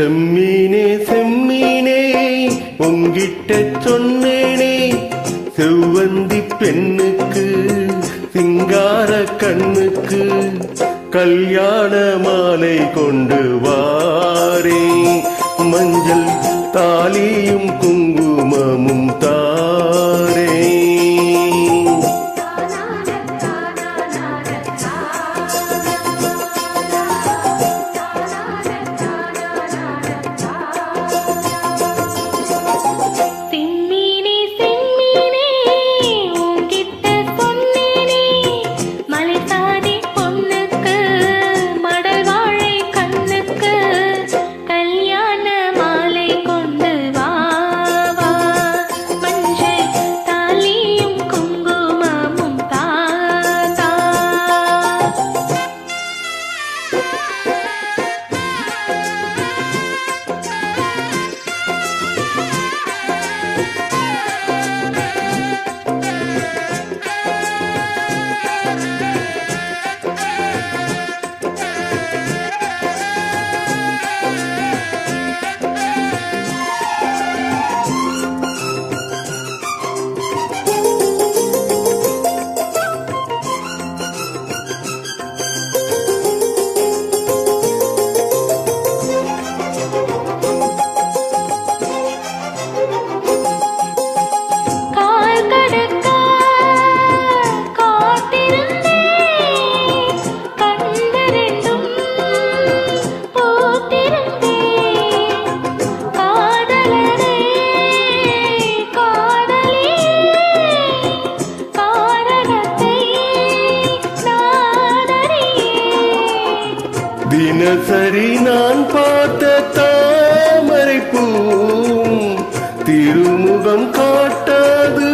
செம்மீனே செம்மீனே உங்கிட்ட சொன்னேனே. செவ்வந்தி பெண்ணுக்கு சிங்கார கண்ணுக்கு கல்யாண மாலை கொண்டு வாரே. மஞ்சள் சரி நான் பார்த்த தாமரை பூம் திருமுகம் காட்டாது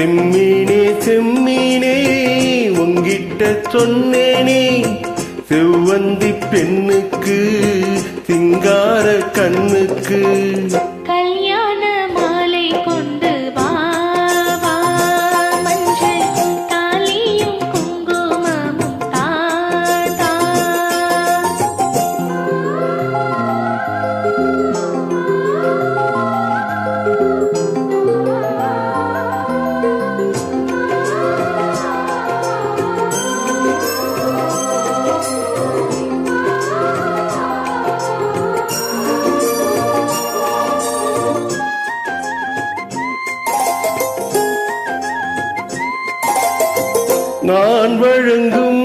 செம்மீனே செம்மீனே உங்கிட்ட சொன்னேனே. செவ்வந்தி பெண்ணுக்கு சிங்கார கண்ணுக்கு. கல்யாண நான் வழங்கும்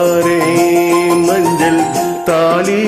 தாலி